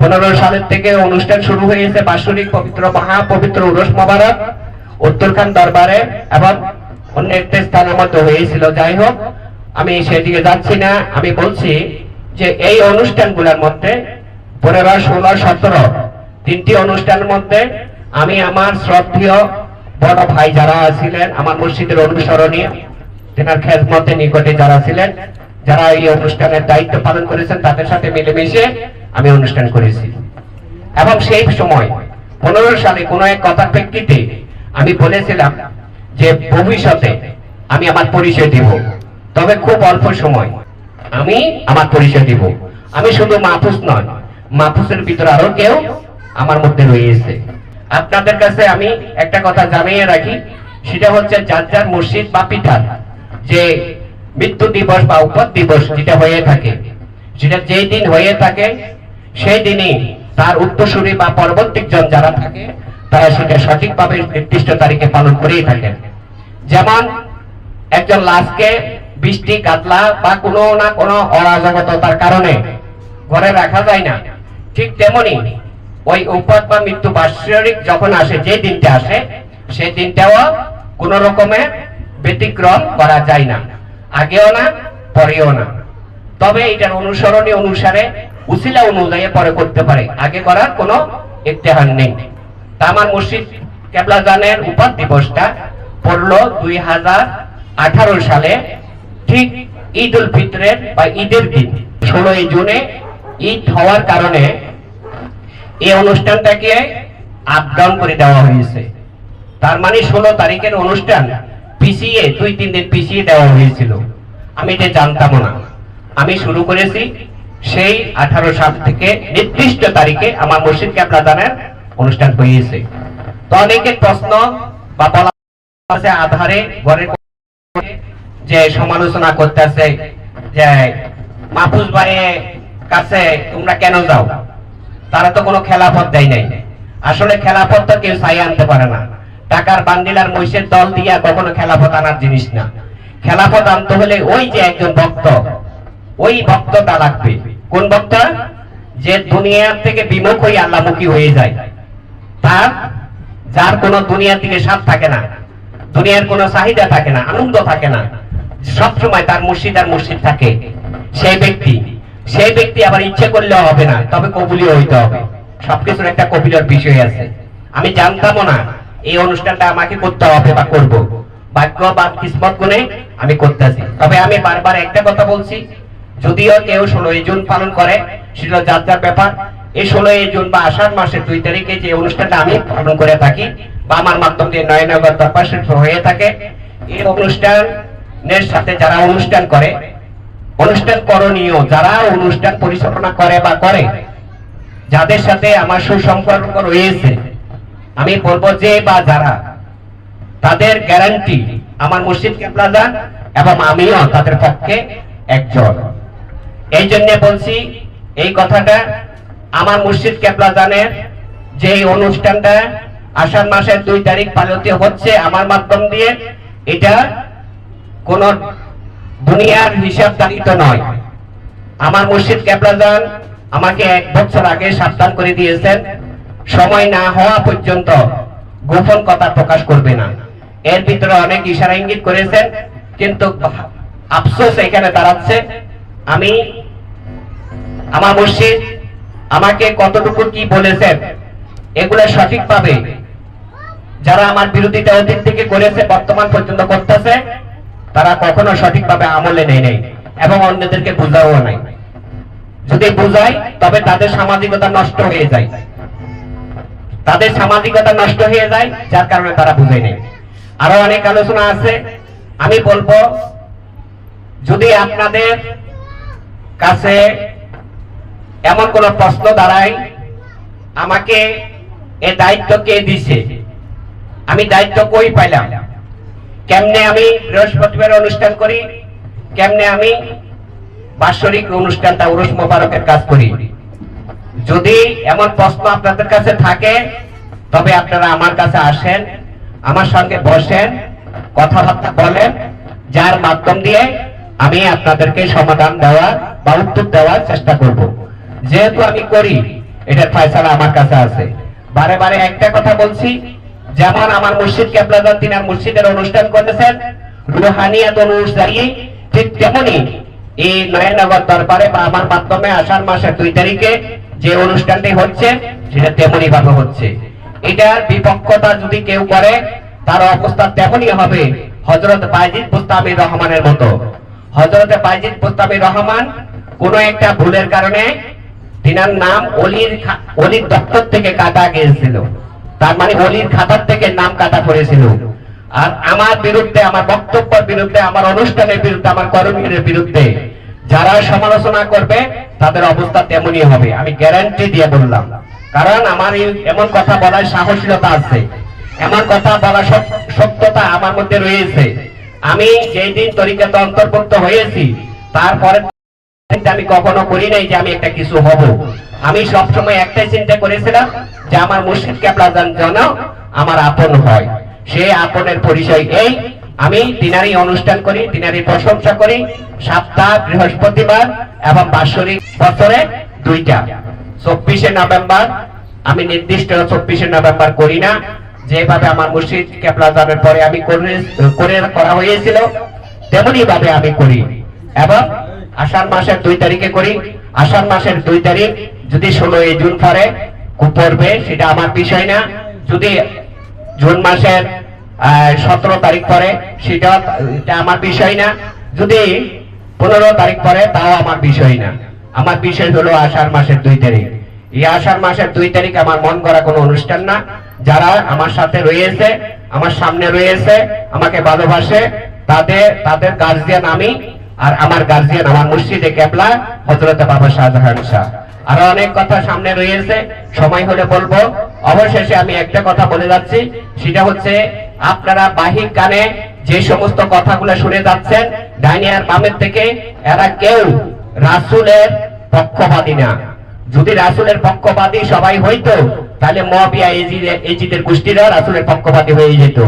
পনেরো উত্তরখান দরবারে এবং অন্য হয়েছিল। যাই হোক, আমি সেদিকে যাচ্ছি না। আমি বলছি যে এই মধ্যে পনেরো, ষোলো, সতেরো তিনটি অনুষ্ঠানের মধ্যে আমি আমার শ্রদ্ধেয় বড় ভাই যারা আমার মসজিদের অনুসরণীয়, তেনার খেদমতে নিকটে যারা ছিলেন যারা এই অনুষ্ঠানের দায়িত্ব পালন করেছেন, তাদের সাথে মিলেমিশে আমি অনুষ্ঠান করেছি। এবং সেই সময় পনেরো সালে কোনো এক কথার প্রেক্ষিতে আমি বলেছিলাম যে, ভবিষ্যতে আমি আমার পরিচয় দিব। তবে খুব অল্প সময় আমি আমার পরিচয় দিব। আমি শুধু মাহফুজ নয়, মাহফুজের ভিতরে আরও কেউ আমার মধ্যে রয়েছে। আপনাদের কাছে আমি একটা কথা জানিয়ে রাখি, সেটা হচ্ছে যার যার মসজিদ বা পিঠার যে মৃত্যু দিবস বা উপর দিবস যেটা হয়ে থাকে সেটা যেই দিন হয়ে থাকে, সেই দিনই তার উত্তরসূরি বা পরবর্তী জন যারা থাকে, তারা সেটা সঠিকভাবে নির্দিষ্ট তারিখে পালন করেই থাকেন। যেমন একজন লাশকে বৃষ্টি, কাতলা বা কোনো না কোনো অরাজকতার কারণে ঘরে রাখা যায় না। ঠিক তেমনি ওই উপাদ বা মৃত্যু বাৎসরিক যখন আসে যে দিনটা আসে, সেই দিনটাও কোন রকমের ব্যতিক্রম করা যায় না। আগেও না পরেও না। তবে এটার অনুসরণী, অনুসারে উসিলা অনুযায়ী পরে করতে পারে। আগে করার কোনো ইতিহার নেই। তা আমার মসজিদ কেবলা জানের উপাদ দিবসটা পড়ল দুই হাজার আঠারো সালে, ঠিক ঈদ উল ফিতরের বা ঈদের দিন। ষোলোই জুনে ঈদ হওয়ার কারণে এই অনুষ্ঠানটাকে আপডাউন করে দেওয়া হয়েছে। তার মানে ষোলো তারিখের অনুষ্ঠান পিছিয়ে দুই, তিন দিন পিছিয়ে দেওয়া হয়েছিল। আমি এটা জানতাম না। আমি শুরু করেছি সেই আঠারো সাল থেকে নির্দিষ্ট তারিখে আমার মসজিদ ক্যাবলাদানের অনুষ্ঠান হয়েছে। তো অনেকের প্রশ্ন বা বলা আধারে ঘরের যে সমালোচনা করতেছে যে মাহফুজ ভাইয়ের কাছে তোমরা কেন যাও? তারা তো কোনো খেলাফত দেয় নাই। আসলে খেলাফত তো কেউ চাই আনতে পারে না। টাকার বান্ডিল মহিষের দল দিয়া কখনো খেলাফত আনার জিনিস না। খেলাফত আনতে হলে ওই যে একজন ভক্ত, ওই ভক্তটা লাগবে। কোন ভক্ত? যে দুনিয়ার থেকে বিমুখ হয়ে আল্লাহমুখী হয়ে যায়। তার, যার কোনো দুনিয়ার দিকে স্বাদ থাকে না, দুনিয়ার কোনো চাহিদা থাকে না, আনন্দ থাকে না, সবসময় তার মুর্শিদ আর মুর্শিদ থাকে। সেই ব্যক্তি সেই ব্যক্তি আবার ইচ্ছে করলেও হবে না, তবে কবুলিও হইতে হবে। সবকিছুর একটা কবিলের বিষয় আছে। আমি জানতামও না। এই অনুষ্ঠানটা আমাকে করতে হবে, বা করব। ভাগ্য বা কিসমত গুনে আমি করতেছি তবে আমি বারবার একটা কথা বলছি, যদিও কেউ ষোলোই জুন পালন করে, সেটা যার যার ব্যাপার। এই ষোলোই জুন বা আষাঢ় মাসের দুই তারিখে যে অনুষ্ঠানটা আমি পালন করে থাকি, বা আমার মাধ্যম দিয়ে নয়নগর দরবার শরীফ হয়ে থাকে, এই অনুষ্ঠানের সাথে যারা অনুষ্ঠান করে, অনুষ্ঠান করণীয়, যারা অনুষ্ঠান পরিচালনা করে বা করে, যাদের সাথে আমার সুসম্পর্ক রয়েছে আমি বলব যে বা যারা, তাদের গ্যারান্টি আমার মসজিদ কেবলাদান এবং আমিও তাদের পক্ষে একজন। এই জন্য বলছি, এই কথাটা আমার মসজিদ কেবলাদানের যে অনুষ্ঠানটা আষাঢ় মাসের দুই তারিখ পালিত হচ্ছে আমার মাধ্যম দিয়ে, এটা কোন দুনিয়ার হিসাব দাঁড়িত নয়। আমার মসজিদ কেবলাদান আমাকে এক বছর আগে সাবধান করে দিয়েছেন। সময় না হওয়া পর্যন্ত গোপন কথা প্রকাশ করবে না। এর ভিতরে অনেক ইশারা ইঙ্গিত করেছেন, কিন্তু আফসোস এখানে দাঁড়াচ্ছে। আমি, আমার মসজিদ আমাকে কতটুকু কি বলেছেন, এগুলো সঠিকভাবে যারা আমার বিরোধিতা অতীত থেকে করেছে, বর্তমান পর্যন্ত করতেছে, তারা কখনো সঠিকভাবে আমলে নেই নেই এবং অন্যদেরকে বুঝাও নাই। যদি বুঝাই তবে তাদের সামাজিকতা নষ্ট হয়ে যায়। তাদের সামাজিকতা নষ্ট হয়ে যায়, যার কারণে তারা বুঝে নেই। আরও অনেক আলোচনা আছে। আমি বলব, যদি আপনাদের কাছে এমন কোন প্রশ্ন দাঁড়ায়, আমাকে এ দায়িত্ব কে দিছে? আমি দায়িত্ব কই পাইলাম? কেমনে আমি বৃহস্পতিবার অনুষ্ঠান করি? কেমনে আমি বাৎসরিক অনুষ্ঠানটা উরুস মোবারকের কাজ করি? যদি এমন প্রশ্ন আপনাদের কাছে থাকে, তবে আপনারা আমার কাছে আসেন, আমার সঙ্গে বসেন, কথাবার্তা বলেন, যার মাধ্যম দিয়ে আমি আপনাদেরকে সমাধান দেওয়া বা উত্তর দেওয়ার চেষ্টা করব। যেহেতু আমি করি, এটার ফয়সালা আমার কাছে আছে। বারে বারে একটা কথা বলছি, যেমন আমার মুর্শিদ কেপলাদান তিনি মুর্শিদের অনুষ্ঠান করেছেন রুহানিয়াত অনুযায়ী ঠিক তেমনি এই নয়নগর দরবারে বা আমার মাধ্যমে আষাঢ় মাসের দুই তারিখে যে অনুষ্ঠানটি হচ্ছে, সেটা তেমনি ভাবে হচ্ছে। এটার বিপক্ষতা যদি কেউ করে, তার অবস্থা তেমনই হবে হজরত বাইজিদ মুস্তামির রহমানের মতো। হজরত বাইজিদ মুস্তামির রহমান কোন একটা ভুলের কারণে তিনার নাম অলির অলির দপ্তর থেকে কাটা গিয়েছিল। তার মানে অলির খাতার থেকে নাম কাটা করেছিল আর আমার বিরুদ্ধে, আমার বক্তব্যের বিরুদ্ধে, আমার অনুষ্ঠানের বিরুদ্ধে, আমার কর্মীদের বিরুদ্ধে যারা সমালোচনা করবে, তাদের অবস্থা তেমনই হবে। আমি গ্যারান্টি দিয়ে বললাম। কারণ আমার এমন কথা বলার সাহসীলতা আছে। এমন কথা বলা সত্যতা আমার মধ্যে রয়েছে। আমি যেই দিন তরিকাতে অন্তর্ভুক্ত হয়েছি তারপরে আমি কখনো করি নাই যে আমি একটা কিছু হব। আমি সবসময় একটাই চিন্তা করেছিলাম যে আমার মুর্শিদ কেবলাদান যেন আমার আপন হয়। সেই আপনের পরিচয় এই আমি তিনারই অনুষ্ঠান করি তিনারই প্রশংসা করি। সপ্তাহ বৃহস্পতিবার এবং বাৎসরিক বছরে দুইটা। চব্বিশে নভেম্বর, আমি নির্দিষ্ট চব্বিশে নভেম্বর করি না। যেভাবে আমার মুর্শিদ কেপলাদানের পরে আমি করে- করে হয়েছিল তেমনি ভাবে আমি করি। এবং আষাঢ় মাসের দুই তারিখে করি। আষাঢ় মাসের দুই তারিখ, যদি ষোলোই জুন পরে পড়বে, সেটা আমার বিষয় না। যদি জুন মাসের সতেরো তারিখ পরে, সেটা আমার বিষয় না। যদি পনেরো তারিখ পরে, তাও আমার বিষয় না। আমার বিষয় হলো আষাঢ় মাসের দুই তারিখ। এই আষাঢ় মাসের দুই তারিখ আমার মন করা কোনো অনুষ্ঠান না। যারা আমার সাথে রয়েছে, আমার সামনে রয়েছে, আমাকে ভালোবাসে তাদের তাদের গার্জিয়ান আমি, আর আমার গার্জিয়ান আমার মুর্শিদে কেবলা হজরত বাবা শাহজাহান শাহ। আরও অনেক কথা সামনে রয়েছে, সময় হলে বলব। অবশেষে আমি একটা কথা বলে যাচ্ছি, সেটা হচ্ছে আপনারা বাহিক কানে যে সমস্ত কথাগুলো শুনে যাচ্ছেন, ডাইনিয়ার বামের থেকে, এরা কেউ রাসুলের পক্ষপাতী না। যদি রাসুলের পক্ষপাতী সবাই হইতো, তাহলে মবিয়া এজিদের গোষ্ঠীরা রাসুলের পক্ষপাতী হয়ে যেত।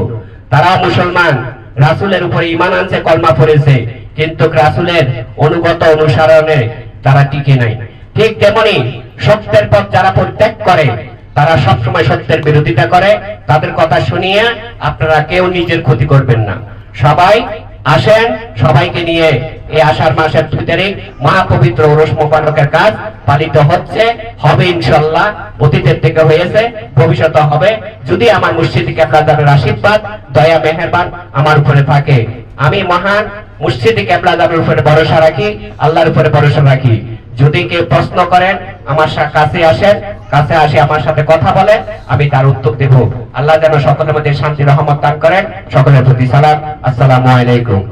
তারা মুসলমান, রাসুলের উপরে ইমান আনছে, কলমা পড়েছে। কিন্তু রাসুলের অনুগত অনুসরণে তারা টিকে নাই। ঠিক তেমনি সত্যের পথ যারা পরিত্যাগ করে তারা সবসময় সত্যের বিরোধিতা করে, তাদের কথা শুনিয়ে আপনারা কেউ নিজের ক্ষতি করবেন না। সবাই আসেন, সবাইকে নিয়ে এই আষাঢ় মাসের দুই তারিখ মহাপবিত্র ওরস মোবারকের কাজ পালিত হচ্ছে, হবে ইনশাল্লাহ, অতীতের থেকে হয়েছে, ভবিষ্যতে হবে। যদি আমার মুর্শিদ কেবলাদারের আশীর্বাদ, দয়া, মেহেরবান আমার উপরে থাকে। আমি মহান মুর্শিদ কেবলাদারের উপরে ভরসা রাখি, আল্লাহর উপরে ভরসা রাখি। যদি কেউ প্রশ্ন করেন, আমার কাছে আসেন, কাছে আসে আমার সাথে কথা বলেন, আমি তার উত্তর দেব। আল্লাহ যেন সকলের মধ্যে শান্তি, রহমত দান করেন। সকলের প্রতি সালাম। আসসালামু আলাইকুম।